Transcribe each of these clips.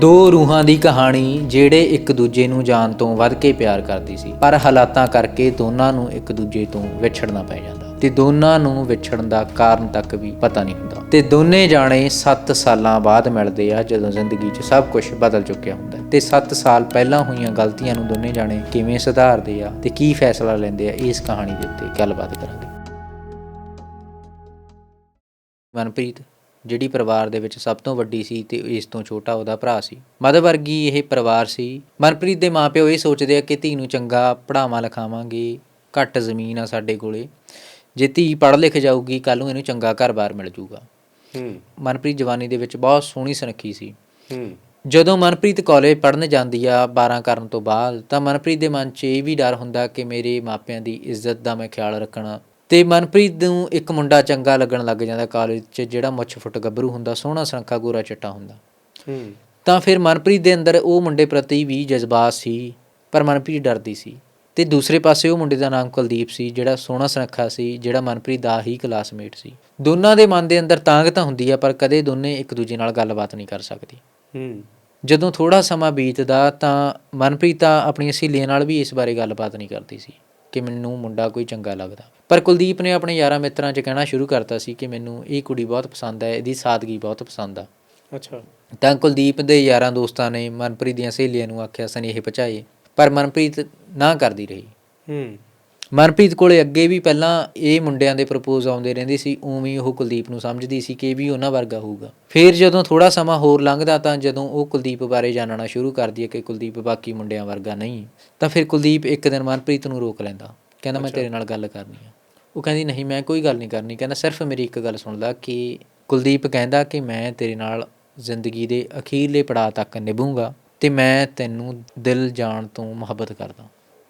ਦੋ ਰੂਹਾਂ ਦੀ ਕਹਾਣੀ ਜਿਹੜੇ ਇੱਕ ਦੂਜੇ ਨੂੰ ਜਾਣ ਤੋਂ ਵੱਧ ਕੇ ਪਿਆਰ ਕਰਦੀ ਸੀ, ਪਰ ਹਾਲਾਤਾਂ ਕਰਕੇ ਦੋਨਾਂ ਨੂੰ ਇੱਕ ਦੂਜੇ ਤੋਂ ਵਿਛੜਨਾ ਪੈ ਜਾਂਦਾ। ਤੇ ਦੋਨਾਂ ਨੂੰ ਵਿਛੜਨ ਦਾ ਕਾਰਨ ਤੱਕ ਵੀ ਪਤਾ ਨਹੀਂ ਹੁੰਦਾ। ਤੇ ਦੋਨੇ ਜਾਣੇ 7 ਸਾਲਾਂ ਬਾਅਦ ਮਿਲਦੇ ਆ, ਜਦੋਂ ਜ਼ਿੰਦਗੀ 'ਚ ਸਭ ਕੁਝ ਬਦਲ ਚੁੱਕਿਆ ਹੁੰਦਾ ਤੇ 7 ਸਾਲ ਪਹਿਲਾਂ ਹੋਈਆਂ ਗਲਤੀਆਂ ਨੂੰ ਦੋਨੇ ਜਾਣੇ ਕਿਵੇਂ ਸੁਧਾਰਦੇ ਆ ਤੇ ਕੀ ਫੈਸਲਾ ਲੈਂਦੇ ਆ, ਇਸ ਕਹਾਣੀ ਦੇ ਉੱਤੇ ਗੱਲਬਾਤ ਕਰਾਂਗੇ। ਮਨਪ੍ਰੀਤ ਜਿਹੜੀ ਪਰਿਵਾਰ ਦੇ ਵਿੱਚ ਸਭ ਤੋਂ ਵੱਡੀ ਸੀ ਤੇ ਇਸ ਤੋਂ ਛੋਟਾ ਉਹਦਾ ਭਰਾ ਸੀ। ਮੱਧ ਵਰਗੀ ਇਹ ਪਰਿਵਾਰ ਸੀ। ਮਨਪ੍ਰੀਤ ਦੇ ਮਾਪਿਓ ਇਹ ਸੋਚਦੇ ਆ ਕਿ ਧੀ ਨੂੰ ਚੰਗਾ ਪੜਾਵਾਂ ਲਿਖਾਵਾਂਗੇ ਘੱਟ ਜ਼ਮੀਨ ਆ ਸਾਡੇ ਕੋਲੇ। ਜੇ ਧੀ ਪੜ੍ਹ ਲਿਖ ਜਾਊਗੀ ਕੱਲ ਨੂੰ ਇਹਨੂੰ ਚੰਗਾ ਘਰ-ਬਾਰ ਮਿਲ ਜਾਊਗਾ ਹੂੰ। ਮਨਪ੍ਰੀਤ ਜਵਾਨੀ ਦੇ ਵਿੱਚ ਬਹੁਤ ਸੋਹਣੀ ਸੁਨੱਖੀ ਸੀ। ਹੂੰ। ਜਦੋਂ ਮਨਪ੍ਰੀਤ ਕਾਲਜ ਪੜ੍ਹਨ ਜਾਂਦੀ ਆ 12 ਕਰਨ ਤੋਂ ਬਾਅਦ ਤਾਂ ਮਨਪ੍ਰੀਤ ਦੇ ਮਨ 'ਚ ਇਹ ਵੀ ਡਰ ਹੁੰਦਾ ਕਿ ਮੇਰੇ ਮਾਪਿਆਂ ਦੀ ਇੱਜ਼ਤ ਦਾ ਮੈਂ ਖਿਆਲ ਰੱਖਣਾ ਤੇ ਮਨਪ੍ਰੀਤ ਨੂੰ ਇੱਕ ਮੁੰਡਾ ਚੰਗਾ ਲੱਗਣ ਲੱਗ ਜਾਂਦਾ ਕਾਲਜ 'ਚ ਜਿਹੜਾ ਮੁੱਛ ਫੁੱਟ ਗੱਭਰੂ ਹੁੰਦਾ ਸੋਹਣਾ ਸੁਨੱਖਾ ਗੋਰਾ ਚਿੱਟਾ ਹੁੰਦਾ। ਹੂੰ। ਤਾਂ ਫਿਰ ਮਨਪ੍ਰੀਤ ਦੇ ਅੰਦਰ ਉਹ ਮੁੰਡੇ ਪ੍ਰਤੀ ਵੀ ਜਜ਼ਬਾਤ ਸੀ ਪਰ ਮਨਪ੍ਰੀਤ ਡਰਦੀ ਸੀ। ਤੇ ਦੂਸਰੇ ਪਾਸੇ ਉਹ ਮੁੰਡੇ ਦਾ ਨਾਮ ਕੁਲਦੀਪ ਸੀ ਜਿਹੜਾ ਸੋਹਣਾ ਸੁਨੱਖਾ ਸੀ ਜਿਹੜਾ ਮਨਪ੍ਰੀਤ ਦਾ ਹੀ ਕਲਾਸਮੇਟ ਸੀ। ਦੋਨਾਂ ਦੇ ਮਨ ਦੇ ਅੰਦਰ ਤਾਂਗ ਤਾਂ ਹੁੰਦੀ ਆ ਪਰ ਕਦੇ ਦੋਨੇ ਇੱਕ ਦੂਜੇ ਨਾਲ ਗੱਲਬਾਤ ਨਹੀਂ ਕਰ ਸਕਦੇ। ਹੂੰ। ਜਦੋਂ ਥੋੜਾ ਸਮਾਂ ਬੀਤਦਾ ਤਾਂ ਮਨਪ੍ਰੀਤ ਤਾਂ ਆਪਣੀਆਂ ਸਹੇਲੀਆਂ ਨਾਲ ਵੀ ਇਸ ਬਾਰੇ ਗੱਲਬਾਤ ਨਹੀਂ ਕਰਦੀ ਸੀ। ਕਿ ਮੈਨੂੰ ਮੁੰਡਾ ਕੋਈ ਚੰਗਾ ਲੱਗਦਾ। ਪਰ ਕੁਲਦੀਪ ਨੇ ਆਪਣੇ ਯਾਰਾਂ ਮਿੱਤਰਾਂ 'ਚ ਕਹਿਣਾ ਸ਼ੁਰੂ ਕਰਤਾ ਸੀ ਕਿ ਮੈਨੂੰ ਇਹ ਕੁੜੀ ਬਹੁਤ ਪਸੰਦ ਹੈ ਇਹਦੀ ਸਾਦਗੀ ਬਹੁਤ ਪਸੰਦ ਆ। ਅੱਛਾ। ਤਾਂ ਕੁਲਦੀਪ ਦੇ ਯਾਰਾਂ ਦੋਸਤਾਂ ਨੇ ਮਨਪ੍ਰੀਤ ਦੀਆਂ ਸਹੇਲੀਆਂ ਨੂੰ ਆਖਿਆ ਸੁਨੇਹੇ ਪਹੁੰਚਾਏ ਪਰ ਮਨਪ੍ਰੀਤ ਨਾ ਕਰਦੀ ਰਹੀ। ਹੂੰ। ਮਨਪ੍ਰੀਤ ਕੋਲੇ ਅੱਗੇ ਵੀ ਪਹਿਲਾਂ ਇਹ ਮੁੰਡਿਆਂ ਦੇ ਪ੍ਰਪੋਜ਼ ਆਉਂਦੇ ਰਹਿੰਦੇ ਸੀ ਉਵੇਂ ਉਹ ਕੁਲਦੀਪ ਨੂੰ ਸਮਝਦੀ ਸੀ ਕਿ ਇਹ ਵੀ ਉਹਨਾਂ ਵਰਗਾ ਹੋਊਗਾ। ਫਿਰ ਜਦੋਂ ਥੋੜਾ ਸਮਾਂ ਹੋਰ ਲੰਘਦਾ ਤਾਂ ਜਦੋਂ ਉਹ ਕੁਲਦੀਪ ਬਾਰੇ ਜਾਣਨਾ ਸ਼ੁਰੂ ਕਰਦੀ ਹੈ ਕਿ ਕੁਲਦੀਪ ਬਾਕੀ ਮੁੰਡਿਆਂ ਵਰਗਾ ਨਹੀਂ ਤਾਂ ਫਿਰ ਕੁਲਦੀਪ ਇੱਕ ਦਿਨ ਮਨਪ੍ਰੀਤ ਨੂੰ ਰੋਕ ਲੈਂਦਾ। ਕਹਿੰਦਾ ਮੈਂ ਤੇਰੇ ਨਾਲ ਗੱਲ ਕਰਨੀ ਆ। ਉਹ ਕਹਿੰਦੀ ਨਹੀਂ ਮੈਂ ਕੋਈ ਗੱਲ ਨਹੀਂ ਕਰਨੀ। ਕਹਿੰਦਾ ਸਿਰਫ ਮੇਰੀ ਇੱਕ ਗੱਲ ਸੁਣ ਲੈ ਕਿ ਕੁਲਦੀਪ ਕਹਿੰਦਾ ਕਿ ਮੈਂ ਤੇਰੇ ਨਾਲ ਜ਼ਿੰਦਗੀ ਦੇ ਅਖੀਰਲੇ ਪੜਾਅ ਤੱਕ ਨਿਭੂੰਗਾ ਤੇ ਮੈਂ ਤੈਨੂੰ ਦਿਲ ਜਾਨ ਤੋਂ ਮੁਹੱਬਤ ਕਰਦਾ।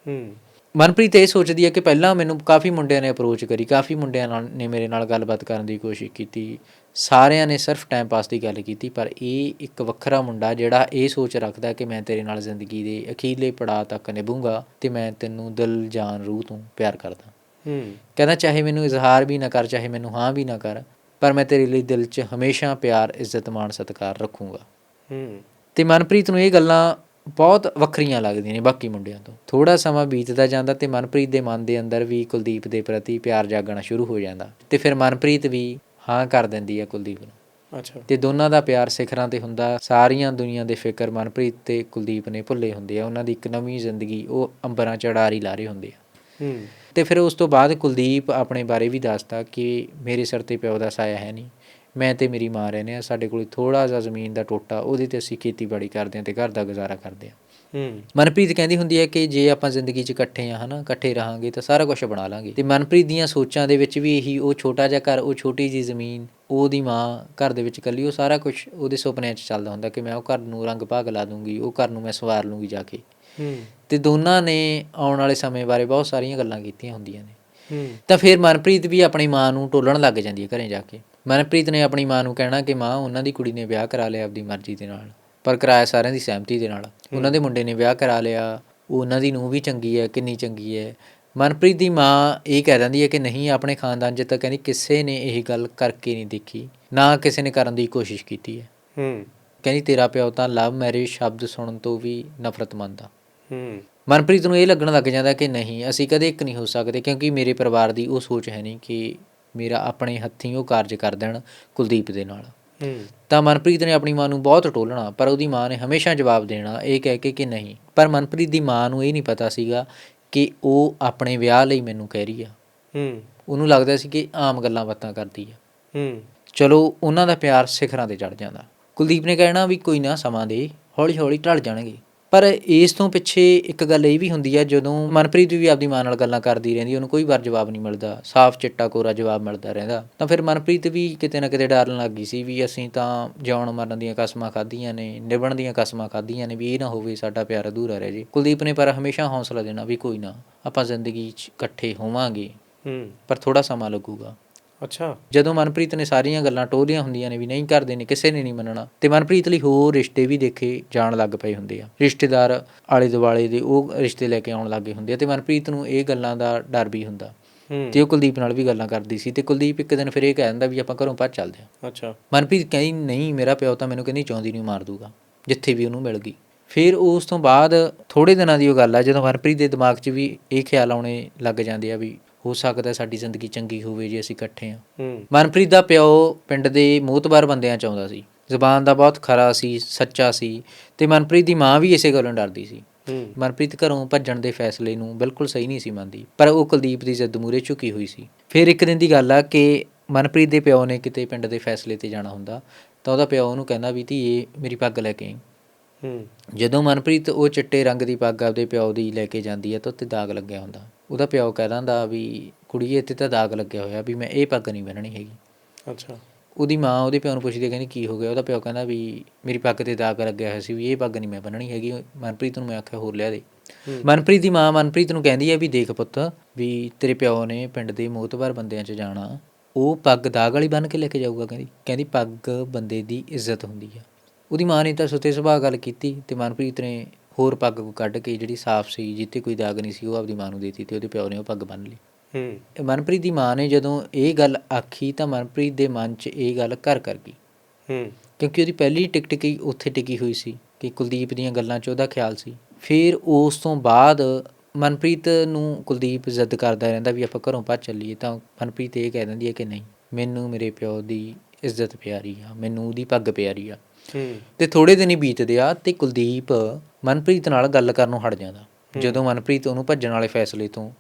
ਹੂੰ। ਮਨਪ੍ਰੀਤ ਇਹ ਸੋਚਦੀ ਹੈ ਕਿ ਪਹਿਲਾਂ ਮੈਨੂੰ ਕਾਫੀ ਮੁੰਡਿਆਂ ਨੇ ਅਪਰੋਚ ਕਰੀ ਕਾਫੀ ਮੁੰਡਿਆਂ ਨਾਲ ਨੇ ਮੇਰੇ ਨਾਲ ਗੱਲਬਾਤ ਕਰਨ ਦੀ ਕੋਸ਼ਿਸ਼ ਕੀਤੀ ਸਾਰਿਆਂ ਨੇ ਸਿਰਫ ਟਾਈਮ ਪਾਸ ਦੀ ਗੱਲ ਕੀਤੀ ਪਰ ਇਹ ਇੱਕ ਵੱਖਰਾ ਮੁੰਡਾ ਜਿਹੜਾ ਇਹ ਸੋਚ ਰੱਖਦਾ ਕਿ ਮੈਂ ਤੇਰੇ ਨਾਲ ਜ਼ਿੰਦਗੀ ਦੇ ਅਖੀਰਲੇ ਪੜਾਅ ਤੱਕ ਨਿਭੂੰਗਾ ਤੇ ਮੈਂ ਤੈਨੂੰ ਦਿਲ ਜਾਨ ਰੂਹ ਤੋਂ ਪਿਆਰ ਕਰਦਾ। ਹੂੰ। ਕਹਿੰਦਾ ਚਾਹੇ ਮੈਨੂੰ ਇਜ਼ਹਾਰ ਵੀ ਨਾ ਕਰ ਚਾਹੇ ਮੈਨੂੰ ਹਾਂ ਵੀ ਨਾ ਕਰ ਪਰ ਮੈਂ ਤੇਰੇ ਲਈ ਦਿਲ 'ਚ ਹਮੇਸ਼ਾ ਪਿਆਰ ਇੱਜ਼ਤ ਮਾਣ ਸਤਿਕਾਰ ਰੱਖੂੰਗਾ। ਹੂੰ। ਤੇ ਮਨਪ੍ਰੀਤ ਨੂੰ ਇਹ ਗੱਲਾਂ ਬਹੁਤ ਵੱਖਰੀਆਂ ਲੱਗਦੀਆਂ ਨੇ ਬਾਕੀ ਮੁੰਡਿਆਂ ਤੋਂ। ਥੋੜਾ ਸਮਾਂ ਬੀਤਦਾ ਜਾਂਦਾ ਤੇ ਮਨਪ੍ਰੀਤ ਦੇ ਮਨ ਦੇ ਅੰਦਰ ਵੀ ਕੁਲਦੀਪ ਦੇ ਪ੍ਰਤੀ ਪਿਆਰ ਜਾਗਣਾ ਸ਼ੁਰੂ ਹੋ ਜਾਂਦਾ ਤੇ ਫਿਰ ਮਨਪ੍ਰੀਤ ਵੀ ਹਾਂ ਕਰ ਦਿੰਦੀ ਹੈ ਕੁਲਦੀਪ ਨੂੰ। ਅੱਛਾ। ਤੇ ਦੋਨਾਂ ਦਾ ਪਿਆਰ ਸਿਖਰਾਂ ਤੇ ਹੁੰਦਾ ਸਾਰੀਆਂ ਦੁਨੀਆ ਦੇ ਫਿਕਰ ਮਨਪ੍ਰੀਤ ਤੇ ਕੁਲਦੀਪ ਨੇ ਭੁੱਲੇ ਹੁੰਦੇ ਆ। ਉਹਨਾਂ ਦੀ ਇੱਕ ਨਵੀਂ ਜ਼ਿੰਦਗੀ ਉਹ ਅੰਬਰਾਂ ਚੜਾਰੀ ਲਾ ਰਹੇ ਹੁੰਦੇ ਆ। ਹੂੰ। ਤੇ ਫਿਰ ਉਸ ਤੋਂ ਬਾਅਦ ਕੁਲਦੀਪ ਆਪਣੇ ਬਾਰੇ ਵੀ ਦੱਸਦਾ ਕਿ ਮੇਰੇ ਸਿਰ ਤੇ ਪਿਓ ਦਾ ਸਾਇਆ ਹੈ ਨਹੀਂ। ਮੈਂ ਤੇ ਮੇਰੀ ਮਾਂ ਰਹਿੰਦੇ ਆ ਸਾਡੇ ਕੋਲ ਥੋੜਾ ਜਿਹਾ ਜ਼ਮੀਨ ਦਾ ਟੋਟਾ ਉਹਦੇ ਤੇ ਅਸੀਂ ਖੇਤੀਬਾੜੀ ਕਰਦੇ ਆ ਤੇ ਘਰ ਦਾ ਗੁਜ਼ਾਰਾ ਕਰਦੇ ਆ ਹੂੰ। ਮਨਪ੍ਰੀਤ ਕਹਿੰਦੀ ਹੁੰਦੀ ਹੈ ਕਿ ਜੇ ਆਪਾਂ ਜ਼ਿੰਦਗੀ 'ਚ ਇਕੱਠੇ ਆ ਹਨਾ ਇਕੱਠੇ ਰਹਾਂਗੇ ਤਾਂ ਸਾਰਾ ਕੁਝ ਬਣਾ ਲਾਂਗੇ। ਤੇ ਮਨਪ੍ਰੀਤ ਦੀਆਂ ਸੋਚਾਂ ਦੇ ਵਿੱਚ ਵੀ ਇਹੀ ਉਹ ਛੋਟਾ ਜਿਹਾ ਘਰ ਉਹ ਛੋਟੀ ਜੀ ਜ਼ਮੀਨ ਉਹਦੀ ਮਾਂ ਘਰ ਦੇ ਵਿੱਚ ਇਕੱਲੀ ਉਹ ਸਾਰਾ ਕੁਝ ਉਹਦੇ ਸੁਪਨਿਆਂ 'ਚ ਚੱਲਦਾ ਹੁੰਦਾ ਕਿ ਮੈਂ ਉਹ ਘਰ ਨੂੰ ਰੰਗ ਭਾਗ ਲਾ ਦੂੰਗੀ ਉਹ ਘਰ ਨੂੰ ਮੈਂ ਸਵਾਰ ਲੂੰਗੀ ਜਾ ਕੇ। ਹੂੰ। ਤੇ ਦੋਨਾਂ ਨੇ ਆਉਣ ਵਾਲੇ ਸਮੇਂ ਬਾਰੇ ਬਹੁਤ ਸਾਰੀਆਂ ਗੱਲਾਂ ਕੀਤੀਆਂ ਹੁੰਦੀਆਂ ਨੇ। ਹੂੰ। ਤਾਂ ਫਿਰ ਮਨਪ੍ਰੀਤ ਵੀ ਆਪਣੀ ਮਾਂ ਨੂੰ ਟੋਲਣ ਲੱਗ ਜਾਂਦੀ ਹੈ ਘਰੇ ਜਾ ਕੇ। ਮਨਪ੍ਰੀਤ ਨੇ ਆਪਣੀ ਮਾਂ ਨੂੰ ਕਹਿਣਾ ਕਿ ਮਾਂ ਉਹਨਾਂ ਦੀ ਕੁੜੀ ਨੇ ਵਿਆਹ ਕਰਾ ਲਿਆ ਆਪਦੀ ਮਰਜ਼ੀ ਦੇ ਨਾਲ। ਪਰ ਕਰਾਇਆ ਸਾਰਿਆਂ ਦੀ ਸਹਿਮਤੀ ਦੇ ਨਾਲ। ਉਹਨਾਂ ਦੇ ਮੁੰਡੇ ਨੇ ਵਿਆਹ ਕਰਾ ਲਿਆ। ਉਹ ਉਹਨਾਂ ਦੀ ਨੂੰਹ ਵੀ ਚੰਗੀ ਹੈ ਕਿੰਨੀ ਚੰਗੀ ਹੈ। ਮਨਪ੍ਰੀਤ ਦੀ ਮਾਂ ਇਹ ਕਹਿ ਦਿੰਦੀ ਹੈ ਕਿ ਨਹੀਂ ਆਪਣੇ ਖਾਨਦਾਨ 'ਚ ਤਾਂ ਕਹਿੰਦੀ ਕਿਸੇ ਨੇ ਇਹ ਗੱਲ ਕਰਕੇ ਨਹੀਂ ਦੇਖੀ। ਨਾ ਕਿਸੇ ਨੇ ਕਰਨ ਦੀ ਕੋਸ਼ਿਸ਼ ਕੀਤੀ ਹੈ। ਹੂੰ। ਕਹਿੰਦੀ ਤੇਰਾ ਪਿਓ ਤਾਂ ਲਵ ਮੈਰਿਜ ਸ਼ਬਦ ਸੁਣਨ ਤੋਂ ਵੀ ਨਫ਼ਰਤ ਮੰਨਦਾ। ਹੂੰ। ਮਨਪ੍ਰੀਤ ਨੂੰ ਇਹ ਲੱਗਣ ਲੱਗ ਜਾਂਦਾ ਕਿ ਨਹੀਂ ਅਸੀਂ ਕਦੇ ਇੱਕ ਨਹੀਂ ਹੋ ਸਕਦੇ ਕਿਉਂਕਿ ਮੇਰੇ ਪਰਿਵਾਰ ਦੀ ਉਹ ਸੋਚ ਹੈ ਨਹੀਂ ਕਿ ਮੇਰਾ ਆਪਣੇ ਹੱਥੀਂ ਉਹ ਕਾਰਜ ਕਰ ਦੇਣ ਕੁਲਦੀਪ ਦੇ ਨਾਲ। ਤਾਂ ਮਨਪ੍ਰੀਤ ਨੇ ਆਪਣੀ ਮਾਂ ਨੂੰ ਬਹੁਤ ਟੋਲਣਾ ਪਰ ਉਹਦੀ ਮਾਂ ਨੇ ਹਮੇਸ਼ਾ ਜਵਾਬ ਦੇਣਾ ਇਹ ਕਹਿ ਕੇ ਕਿ ਨਹੀਂ। ਪਰ ਮਨਪ੍ਰੀਤ ਦੀ ਮਾਂ ਨੂੰ ਇਹ ਨਹੀਂ ਪਤਾ ਸੀਗਾ ਕਿ ਉਹ ਆਪਣੇ ਵਿਆਹ ਲਈ ਮੈਨੂੰ ਕਹਿ ਰਹੀ ਆ। ਹੂੰ। ਉਹਨੂੰ ਲੱਗਦਾ ਸੀ ਕਿ ਆਮ ਗੱਲਾਂ ਬਾਤਾਂ ਕਰਦੀ ਆ। ਹੂੰ। ਚਲੋ ਉਹਨਾਂ ਦਾ ਪਿਆਰ ਸਿਖਰਾਂ ਤੇ ਚੜ ਜਾਂਦਾ। ਕੁਲਦੀਪ ਨੇ ਕਹਿਣਾ ਵੀ ਕੋਈ ਨਾ ਸਮਾਂ ਦੇ ਹੌਲੀ ਹੌਲੀ ਢਲ ਜਾਣਗੇ। ਪਰ ਇਸ ਤੋਂ ਪਿੱਛੇ ਇੱਕ ਗੱਲ ਇਹ ਵੀ ਹੁੰਦੀ ਆ ਜਦੋਂ ਮਨਪ੍ਰੀਤ ਵੀ ਆਪਦੀ ਮਾਂ ਨਾਲ ਗੱਲਾਂ ਕਰਦੀ ਰਹਿੰਦੀ ਉਹਨੂੰ ਕੋਈ ਵਾਰ ਜਵਾਬ ਨਹੀਂ ਮਿਲਦਾ ਸਾਫ਼ ਚਿੱਟਾ ਕੋਰਾ ਜਵਾਬ ਮਿਲਦਾ ਰਹਿੰਦਾ। ਤਾਂ ਫਿਰ ਮਨਪ੍ਰੀਤ ਵੀ ਕਿਤੇ ਨਾ ਕਿਤੇ ਡਰਨ ਲੱਗ ਗਈ ਸੀ ਵੀ ਅਸੀਂ ਤਾਂ ਜਿਉਣ ਮਰਨ ਦੀਆਂ ਕਸਮਾਂ ਖਾਧੀਆਂ ਨੇ ਨਿਭਣ ਦੀਆਂ ਕਸਮਾਂ ਖਾਧੀਆਂ ਨੇ ਵੀ ਇਹ ਨਾ ਹੋਵੇ ਸਾਡਾ ਪਿਆਰ ਅਧੂਰਾ ਰਹਿ ਜੇ। ਕੁਲਦੀਪ ਨੇ ਪਰ ਹਮੇਸ਼ਾ ਹੌਸਲਾ ਦੇਣਾ ਵੀ ਕੋਈ ਨਾ ਆਪਾਂ ਜ਼ਿੰਦਗੀ 'ਚ ਇਕੱਠੇ ਹੋਵਾਂਗੇ। ਹੂੰ। ਪਰ ਥੋੜਾ ਸਮਾਂ ਲੱਗੂਗਾ। ਅੱਛਾ। ਜਦੋਂ ਮਨਪ੍ਰੀਤ ਨੇ ਸਾਰੀਆਂ ਗੱਲਾਂ ਟੋਲੀਆਂ ਹੁੰਦੀਆਂ ਨੇ ਵੀ ਨਹੀਂ ਕਰਦੇ ਨੇ ਕਿਸੇ ਨੇ ਨਹੀਂ ਮੰਨਣਾ ਤੇ ਮਨਪ੍ਰੀਤ ਲਈ ਹੋਰ ਰਿਸ਼ਤੇ ਵੀ ਦੇਖੇ ਜਾਣ ਲੱਗ ਪਏ ਹੁੰਦੇ ਆ। ਰਿਸ਼ਤੇਦਾਰ ਆਲੇ ਦੁਆਲੇ ਦੇ ਉਹ ਰਿਸ਼ਤੇ ਲੈ ਕੇ ਆਉਣ ਲੱਗੇ ਹੁੰਦੇ ਆ ਤੇ ਮਨਪ੍ਰੀਤ ਨੂੰ ਇਹ ਗੱਲਾਂ ਦਾ ਡਰ ਵੀ ਹੁੰਦਾ। ਤੇ ਉਹ ਕੁਲਦੀਪ ਨਾਲ ਵੀ ਗੱਲਾਂ ਕਰਦੀ ਸੀ ਤੇ ਕੁਲਦੀਪ ਇੱਕ ਦਿਨ ਫਿਰ ਇਹ ਕਹਿ ਦਿੰਦਾ ਵੀ ਆਪਾਂ ਘਰੋਂ ਭੱਜ ਚੱਲਦੇ ਆ ਅੱਛਾ। ਮਨਪ੍ਰੀਤ ਕਹਿੰਦੀ ਨਹੀਂ ਮੇਰਾ ਪਿਓ ਤਾਂ ਮੈਨੂੰ ਕਹਿੰਦੀ ਚਾਹੁੰਦੀ ਨਹੀਂ ਮਾਰ ਦੂਗਾ ਜਿੱਥੇ ਵੀ ਉਹਨੂੰ ਮਿਲ ਗਈ। ਫਿਰ ਉਸ ਤੋਂ ਬਾਅਦ ਥੋੜੇ ਦਿਨਾਂ ਦੀ ਉਹ ਗੱਲ ਆ ਜਦੋਂ ਮਨਪ੍ਰੀਤ ਦੇ ਦਿਮਾਗ 'ਚ ਵੀ ਇਹ ਖਿਆਲ ਆਉਣੇ ਲੱਗ ਜਾਂਦੇ ਆ ਵੀ ਹੋ ਸਕਦਾ ਸਾਡੀ ਜ਼ਿੰਦਗੀ ਚੰਗੀ ਹੋਵੇ ਜੇ ਅਸੀਂ ਇਕੱਠੇ ਆ ਹੂੰ। ਮਨਪ੍ਰੀਤ ਦਾ ਪਿਓ ਪਿੰਡ ਦੇ ਮੋਤਬਾਰ ਬੰਦਿਆਂ ਚ ਆਉਂਦਾ ਸੀ। ਜ਼ਬਾਨ ਦਾ ਬਹੁਤ ਖਰਾ ਸੀ ਸੱਚਾ ਸੀ ਤੇ ਮਨਪ੍ਰੀਤ ਦੀ ਮਾਂ ਵੀ ਇਸੇ ਗੱਲੋਂ ਡਰਦੀ ਸੀ। ਮਨਪ੍ਰੀਤ ਘਰੋਂ ਭੱਜਣ ਦੇ ਫੈਸਲੇ ਨੂੰ ਬਿਲਕੁਲ ਸਹੀ ਨਹੀਂ ਸੀ ਮੰਨਦੀ ਪਰ ਉਹ ਕੁਲਦੀਪ ਦੀ ਜ਼ਿੱਦ ਮੂਰੇ ਝੁਕੀ ਹੋਈ ਸੀ। ਫਿਰ ਇੱਕ ਦਿਨ ਦੀ ਗੱਲ ਆ ਕਿ ਮਨਪ੍ਰੀਤ ਦੇ ਪਿਓ ਨੇ ਕਿਤੇ ਪਿੰਡ ਦੇ ਫੈਸਲੇ ਤੇ ਜਾਣਾ ਹੁੰਦਾ ਤਾਂ ਉਹਦਾ ਪਿਓ ਉਹਨੂੰ ਕਹਿੰਦਾ ਵੀ ਧੀਏ ਮੇਰੀ ਪੱਗ ਲੈ ਕੇ ਆਈ। ਜਦੋਂ ਮਨਪ੍ਰੀਤ ਉਹ ਚਿੱਟੇ ਰੰਗ ਦੀ ਪੱਗ ਆਪਦੇ ਪਿਓ ਦੀ ਲੈ ਕੇ ਜਾਂਦੀ ਹੈ ਤਾਂ ਉੱਤੇ ਦਾਗ ਲੱਗਿਆ ਹੁੰਦਾ। ਉਹਦਾ ਪਿਓ ਕਹਿ ਦਿੰਦਾ ਵੀ ਕੁੜੀਏ ਇੱਥੇ ਤਾਂ ਦਾਗ ਲੱਗਿਆ ਹੋਇਆ ਵੀ ਮੈਂ ਇਹ ਪੱਗ ਨਹੀਂ ਬੰਨਣੀ ਹੈਗੀ। ਅੱਛਾ। ਉਹਦੀ ਮਾਂ ਉਹਦੇ ਪਿਓ ਨੂੰ ਪੁੱਛਦੀ ਹੈ, ਕਹਿੰਦੀ ਕੀ ਹੋ ਗਿਆ? ਉਹਦਾ ਪਿਓ ਕਹਿੰਦਾ ਵੀ ਮੇਰੀ ਪੱਗ ਤੇ ਦਾਗ ਲੱਗਿਆ ਹੋਇਆ ਸੀ ਵੀ ਇਹ ਪੱਗ ਨਹੀਂ ਮੈਂ ਬੰਨਣੀ ਹੈਗੀ ਮਨਪ੍ਰੀਤ ਨੂੰ ਮੈਂ ਆਖਿਆ ਹੋਰ ਲਿਆ ਦੇ। ਮਨਪ੍ਰੀਤ ਦੀ ਮਾਂ ਮਨਪ੍ਰੀਤ ਨੂੰ ਕਹਿੰਦੀ ਹੈ ਵੀ ਦੇਖ ਪੁੱਤ ਵੀ ਤੇਰੇ ਪਿਓ ਨੇ ਪਿੰਡ ਦੇ ਮੋਤਬਾਰ ਬੰਦਿਆਂ 'ਚ ਜਾਣਾ ਉਹ ਪੱਗ ਦਾਗ ਵਾਲੀ ਬੰਨ ਕੇ ਲੈ ਕੇ ਜਾਊਗਾ ਕਹਿੰਦੀ। ਕਹਿੰਦੀ ਪੱਗ ਬੰਦੇ ਦੀ ਇੱਜ਼ਤ ਹੁੰਦੀ ਆ। ਉਹਦੀ ਮਾਂ ਨੇ ਤਾਂ ਸੁੱਤੇ ਸੁਭਾਅ ਗੱਲ ਕੀਤੀ ਤੇ ਮਨਪ੍ਰੀਤ ਨੇ ਹੋਰ ਪੱਗ ਕੱਢ ਕੇ ਜਿਹੜੀ ਸਾਫ਼ ਸੀ ਜਿੱਤੇ ਕੋਈ ਦਾਗ ਨਹੀਂ ਸੀ ਉਹ ਆਪਦੀ ਮਾਂ ਨੂੰ ਦੇਤੀ ਤੇ ਉਹਦੇ ਪਿਓ ਨੇ ਉਹ ਪੱਗ ਬੰਨ ਲਈ। ਹੂੰ। ਮਨਪ੍ਰੀਤ ਦੀ ਮਾਂ ਨੇ ਜਦੋਂ ਇਹ ਗੱਲ ਆਖੀ ਤਾਂ ਮਨਪ੍ਰੀਤ ਦੇ ਮਨ 'ਚ ਇਹ ਗੱਲ ਘਰ ਕਰ ਗਈ। ਹੂੰ। ਕਿਉਂਕਿ ਉਹਦੀ ਪਹਿਲੀ ਟਿਕ ਟਿਕੀ ਉੱਥੇ ਟਿਕੀ ਹੋਈ ਸੀ ਕਿ ਕੁਲਦੀਪ ਦੀਆਂ ਗੱਲਾਂ 'ਚ ਉਹਦਾ ਖਿਆਲ ਸੀ। ਫਿਰ ਉਸ ਤੋਂ ਬਾਅਦ ਮਨਪ੍ਰੀਤ ਨੂੰ ਕੁਲਦੀਪ ਜ਼ਿੱਦ ਕਰਦਾ ਰਹਿੰਦਾ ਵੀ ਆਪਾਂ ਘਰੋਂ ਭੱਜ ਚੱਲੀਏ ਤਾਂ ਮਨਪ੍ਰੀਤ ਇਹ ਕਹਿ ਦਿੰਦੀ ਹੈ ਕਿ ਨਹੀਂ ਮੈਨੂੰ ਮੇਰੇ ਪਿਓ ਦੀ ਇੱਜ਼ਤ ਪਿਆਰੀ ਆ ਮੈਨੂੰ ਉਹਦੀ ਪੱਗ ਪਿਆਰੀ ਆ। ਤੇ ਥੋੜੇ ਦਿਨ ਹੀ ਬੀਤਦੇ ਆ ਤੇ ਕੁਲਦੀਪ ਮਨਪ੍ਰੀਤ ਨਾਲ ਗੱਲ ਕਰਨੋਂ ਹਟ ਜਾਂਦਾ। ਜਦੋਂ ਮਨਪ੍ਰੀਤ ਉਹਨੂੰ ਭੱਜਣ ਵਾਲੇ ਫੈਸਲੇ ਤੋਂ